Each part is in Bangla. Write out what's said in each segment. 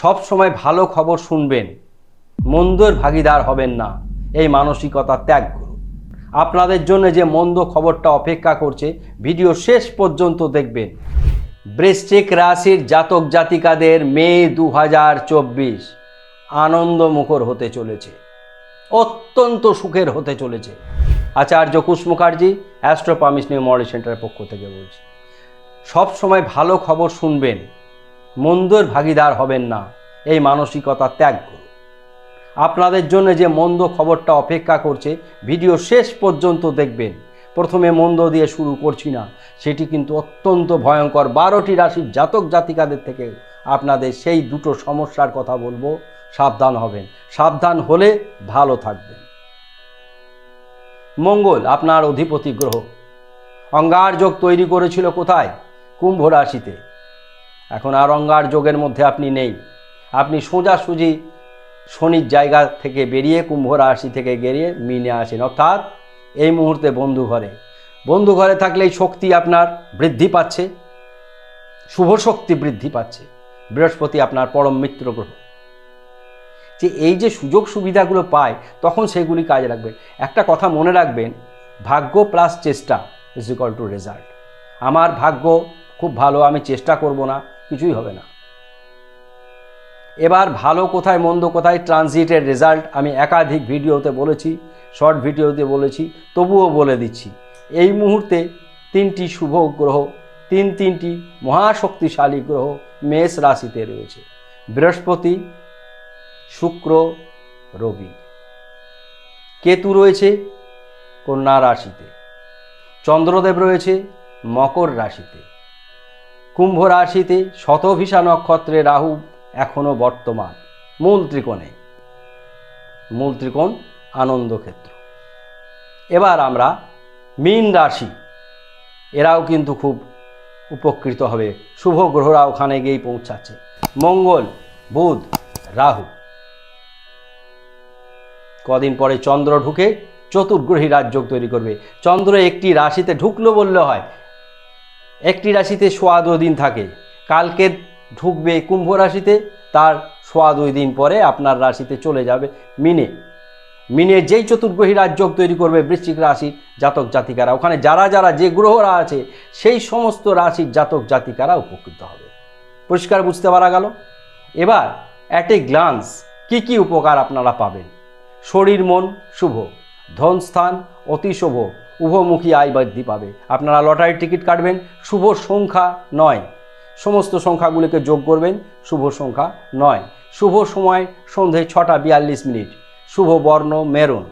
সব সময় ভালো খবর শুনবেন। মন্দর ভাগিদার হবেন না। এই মানসিকতা ত্যাগ করুন। আপনাদের জন্য যে মন্দ খবরটা অপেক্ষা করছে, ভিডিও শেষ পর্যন্ত দেখবেন। বৃশ্চিক রাশির জাতক জাতিকাদের মে দু হাজার চব্বিশ আনন্দমুখর হতে চলেছে। অত্যন্ত সুখের হতে চলেছে। আচার্য কুশ মুখার্জি, অ্যাস্ট্রোপামিস নিউ মডেল সেন্টারের পক্ষ থেকে বলছি। সব সময় ভালো খবর শুনবেন। মন্দর ভাগিদার হবেন না। এই মানসিকতা ত্যাগ করুন। আপনাদের জন্য যে মন্দ খবরটা অপেক্ষা করছে, ভিডিও শেষ পর্যন্ত দেখবেন। প্রথমে মন্দ দিয়ে শুরু করছি না। সেটি কিন্তু অত্যন্ত ভয়ঙ্কর। বারোটি রাশির জাতক জাতিকাদের থেকে আপনাদের সেই দুটো সমস্যার কথা বলব। সাবধান হবেন। সাবধান হলে ভালো থাকবেন। মঙ্গল, আপনার অধিপতি গ্রহ। অঙ্গার যোগ তৈরি করেছিল কোথায়? কুম্ভ রাশিতে। এখন আর অঙ্গার যোগের মধ্যে আপনি নেই। আপনি সোজাসুজি শনির জায়গা থেকে বেরিয়ে কুম্ভ রাশি থেকে বেরিয়ে মিনে আসেন। অর্থাৎ এই মুহূর্তে বন্ধু ঘরে। বন্ধু ঘরে থাকলে এই শক্তি আপনার বৃদ্ধি পাচ্ছে। শুভ শক্তি বৃদ্ধি পাচ্ছে। বৃহস্পতি আপনার পরম মিত্র গ্রহ। যে এই যে সুযোগ সুবিধাগুলো পায়, তখন সেগুলি কাজে রাখবেন একটা কথা মনে রাখবেন, ভাগ্য প্লাস চেষ্টা ইজ ইকাল টু রেজাল্ট আমার ভাগ্য খুব ভালো, আমি চেষ্টা করব না। কিছুই হবে না। এবার ভালো কোথায়, মন্দ কোথায় ট্রানজিটের রেজাল্ট আমি একাধিক ভিডিওতে বলেছি শর্ট ভিডিওতে বলেছি, তবুও বলে দিচ্ছি, এই মুহূর্তে তিনটি শুভ গ্রহ, তিন তিনটি মহাশক্তিশালী গ্রহ মেষ রাশিতে রয়েছে। বৃহস্পতি, শুক্র, রবি। কেতু রয়েছে কন্যা রাশিতে, চন্দ্রদেব রয়েছে মকর রাশিতে। কুম্ভ রাশিতে শতভিষা নক্ষত্রে রাহু এখনও বর্তমান, মূল ত্রিকোণে। মূল ত্রিকোণ আনন্দক্ষেত্র। এবার আমরা মীন রাশি, এরাও কিন্তু খুব উপকৃত হবে। শুভ গ্রহরা ওখানে গিয়েই পৌঁছাচ্ছে। মঙ্গল, বুধ, রাহু। কদিন পরে চন্দ্র ঢুকে চতুর্গ্রহী রাজযোগ তৈরি করবে। চন্দ্র একটি রাশিতে ঢুকলো বললে হয় একটি রাশিতে সোয়া দুই দিন থাকে। কালকে ঢুকবে কুম্ভ রাশিতে, তার সোয়া দুই দিন পরে আপনার রাশিতে চলে যাবে মিনে। মিনে যেই চতুর্গ্রহী রাজযোগ তৈরি করবে বৃশ্চিক রাশির জাতক জাতিকারা। ওখানে যারা যারা যে গ্রহরা আছে, সেই সমস্ত রাশির জাতক জাতিকারা উপকৃত হবে। পরিষ্কার বুঝতে পারা গেল? এবার অ্যাট এ গ্লান্স কী কী উপকার আপনারা পাবেন? শরীর মন শুভ ধনস্থান অতি শুভ উভমুখী আয় বৃদ্ধি পাবে। আপনারা লটারির টিকিট কাটবেন, শুভ সংখ্যা নয়। সমস্ত সংখ্যাগুলিকে যোগ করবেন, শুভ সংখ্যা নয়। শুভ সময় সন্ধে ছটা বিয়াল্লিশ মিনিট। শুভ বর্ণ মেরুন।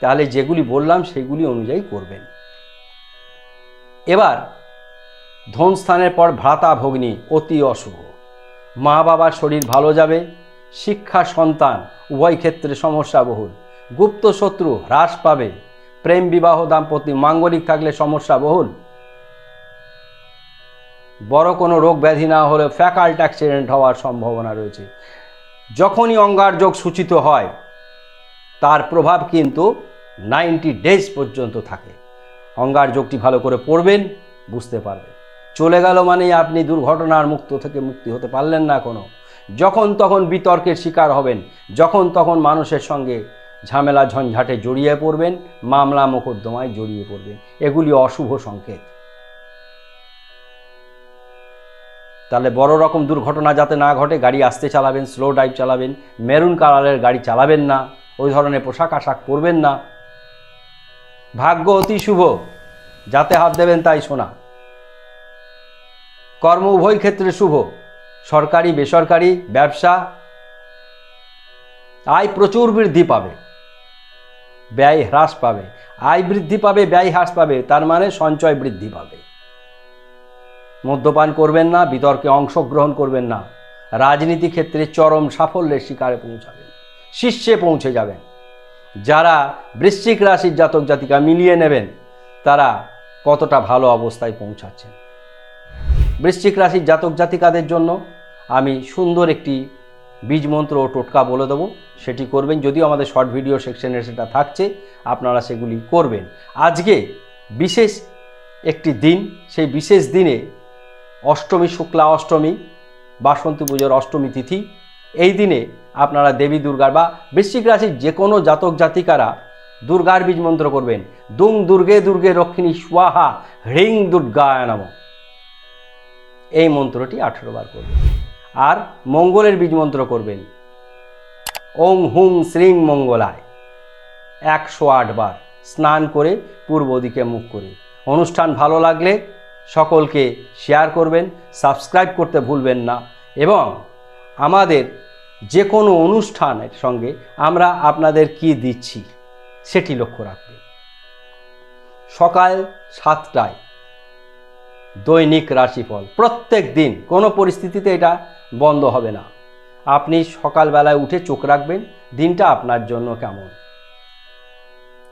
তাহলে যেগুলি বললাম সেগুলি অনুযায়ী করবেন। এবার ধনস্থানের পর ভ্রাতা ভগ্নী অতি অশুভ। মা বাবার শরীর ভালো যাবে, শিক্ষা সন্তান, উভয় ক্ষেত্রে সমস্যা বহুল। গুপ্ত শত্রু হ্রাস পাবে। প্রেম বিবাহ দাম্পত্য মাঙ্গলিক থাকলে সমস্যা বহুল। বড় কোনো রোগ ব্যাধি না হলে ফ্যাকাল্ট অ্যাক্সিডেন্ট হওয়ার সম্ভাবনা রয়েছে। যখনই অঙ্গার যোগ সূচিত হয়, তার প্রভাব কিন্তু নাইনটি ডেজ পর্যন্ত থাকে। অঙ্গার যোগটি ভালো করে পড়বেন, বুঝতে পারবেন। চলে গেল মানেই আপনি দুর্ঘটনার মুক্ত থেকে মুক্তি হতে পারলেন না কোনো। যখন তখন বিতর্কের শিকার হবেন, যখন তখন মানুষের সঙ্গে ঝামেলা ঝঞ্ঝাটে জড়িয়ে পড়বেন, মামলা মোকদ্দমায় জড়িয়ে পড়বেন। এগুলি অশুভ সংকেত। তাহলে বড় রকম দুর্ঘটনা যাতে না ঘটে, গাড়ি আসতে চালাবেন, স্লো ড্রাইভ চালাবেন, মেরুন কালারের গাড়ি চালাবেন না, ওই ধরনের পোশাক আশাক পরবেন না। ভাগ্য অতি শুভ, যাতে হাত দেবেন তাই শোনা কর্ম উভয় ক্ষেত্রে শুভ, সরকারি, বেসরকারি, ব্যবসা, আয় প্রচুর বৃদ্ধি পাবে। ব্যয় হ্রাস পাবে। আয় বৃদ্ধি পাবে, ব্যয় হ্রাস পাবে, তার মানে সঞ্চয় বৃদ্ধি পাবে। মদ্যপান করবেন না, বিতর্কে অংশগ্রহণ করবেন না। রাজনীতি ক্ষেত্রে চরম সাফল্যের শিকারে পৌঁছাবেন, শীর্ষে পৌঁছে যাবেন। যারা বৃশ্চিক রাশির জাতক জাতিকা মিলিয়ে নেবেন, তারা কতটা ভালো অবস্থায় পৌঁছাচ্ছেন। বৃশ্চিক রাশির জাতক জাতিকাদের জন্য আমি সুন্দর একটি বীজ মন্ত্র ও টোটকা বলে দেবো। সেটি করবেন, যদিও আমাদের শর্ট ভিডিও সেকশনে সেটা থাকছে, আপনারা সেগুলি করবেন। আজকে বিশেষ একটি দিন, সেই বিশেষ দিনে অষ্টমী, শুক্লা অষ্টমী, বাসন্তী পুজোর অষ্টমী তিথি, এই দিনে আপনারা দেবী দুর্গার বা বৃশ্চিক রাশির যে কোনো জাতক জাতিকারা দুর্গার বীজ মন্ত্র করবেন। দুং দুর্গে দুর্গে রক্ষিণী স্বাহা, হ্রিং দুর্গায় নম। এই মন্ত্রটি আঠেরো বার করবেন। আর মঙ্গলের বীজ মন্ত্র করবেন। ওং হুং শ্রীং মঙ্গলায়। একশো আট বার স্নান করে পূর্ব দিকে মুখ করে। অনুষ্ঠান ভালো লাগলে সকলকে শেয়ার করবেন সাবস্ক্রাইব করতে ভুলবেন না এবং আমাদের যে কোনো অনুষ্ঠানের সঙ্গে আমরা আপনাদের কি দিচ্ছি সেটি লক্ষ্য রাখবেন। সকাল সাতটায় দৈনিক রাশিফল। প্রত্যেক দিন কোনো পরিস্থিতিতে এটা বন্ধ হবে না। আপনি সকালবেলায় উঠে চোখ রাখবেন, দিনটা আপনার জন্য কেমন।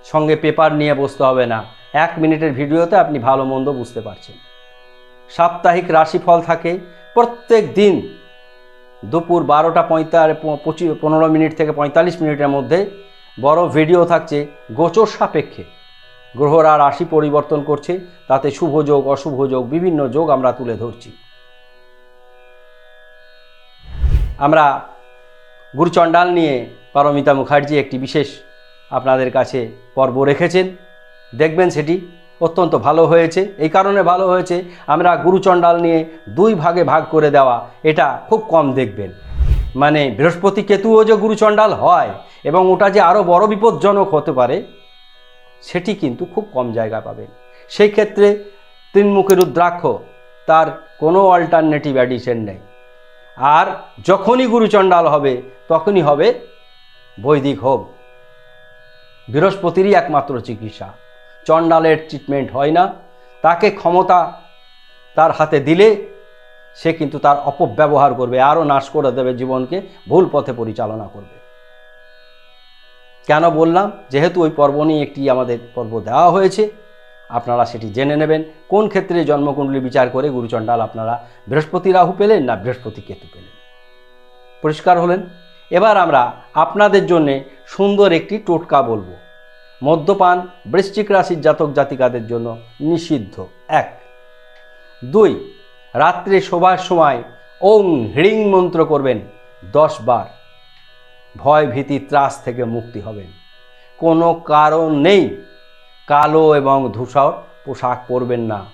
সঙ্গে পেপার নিয়ে বসতে হবে না। এক মিনিটের ভিডিওতে আপনি ভালো মন্দ বুঝতে পারছেন। সাপ্তাহিক রাশিফল থাকে প্রত্যেক দিন দুপুর বারোটা পঁয়তাল্লিশ, পঁচিশ, পনেরো মিনিট থেকে পঁয়তাল্লিশ মিনিটের মধ্যে। বড় ভিডিও থাকছে গোচর সাপেক্ষে। গ্রহরা রাশি পরিবর্তন করছে, তাতে শুভ যোগ, অশুভ যোগ, বিভিন্ন যোগ আমরা তুলে ধরছি। আমরা গুরুচণ্ডাল নিয়ে পারমিতা মুখার্জি একটি বিশেষ আপনাদের কাছে পর্ব রেখেছেন। দেখবেন সেটি অত্যন্ত ভালো হয়েছে। এই কারণে ভালো হয়েছে, আমরা গুরুচণ্ডাল নিয়ে দুই ভাগে ভাগ করে দেওয়া, এটা খুব কম দেখবেন। মানে বৃহস্পতি কেতুও যে গুরুচণ্ডাল হয়, এবং ওটা যে আরও বড় বিপজ্জনক হতে পারে সেটি কিন্তু খুব কম জায়গা পাবেন। সেই ক্ষেত্রে তিনমুখী রুদ্রাক্ষ তার কোনো অল্টারনেটিভ অ্যাডিশন নেই। আর যখনই গুরুচণ্ডাল হবে, তখনই হবে বৈদিক হোম। বৃহস্পতিরই একমাত্র চিকিৎসা। চণ্ডালের ট্রিটমেন্ট হয় না। তাকে ক্ষমতা তার হাতে দিলে সে কিন্তু তার অপব্যবহার করবে, আরও নাশ করে দেবে জীবনকে, ভুল পথে পরিচালনা করবে। কেন বললাম? যেহেতু ওই পর্ব নিয়ে একটি আমাদের পর্ব দেওয়া হয়েছে, আপনারা সেটি জেনে নেবেন। কোন ক্ষেত্রে জন্মকুণ্ডলী বিচার করে গুরুচণ্ডাল আপনারা বৃহস্পতি রাহু পেলেন না বৃহস্পতি কেতু পেলেন? পরিষ্কার হলেন? এবার আমরা আপনাদের জন্যে সুন্দর একটি টোটকা বলব। মদ্যপান বৃশ্চিক রাশির জাতক জাতিকাদের জন্য নিষিদ্ধ। এক। দুই, রাত্রে শোবার সময় ওং হ্রিং মন্ত্র করবেন দশ বার। ভয় ভীতি ত্রাস থেকে মুক্তি হবেন কোনো কারণ নেই। কালো এবং ধূসর পোশাক পরবেন না।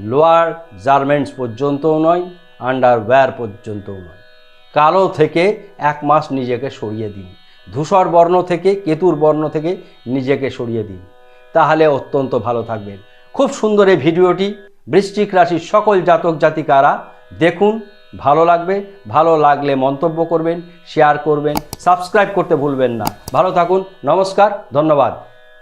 লোয়ার জার্মেন্টস পর্যন্তও নয়, আন্ডারওয়্যার পর্যন্তও নয়। কালো থেকে এক মাস নিজেকে সরিয়ে দিন। ধূসর বর্ণ থেকে, কেতুর বর্ণ থেকে নিজেকে সরিয়ে দিন। তাহলে অত্যন্ত ভালো থাকবেন। খুব সুন্দর এই ভিডিওটি। বৃশ্চিক রাশির সকল জাতক জাতিকারা দেখুন ভালো লাগবে, ভালো লাগলে মন্তব্য করবেন শেয়ার করবেন সাবস্ক্রাইব করতে ভুলবেন না। ভালো থাকুন, নমস্কার, ধন্যবাদ।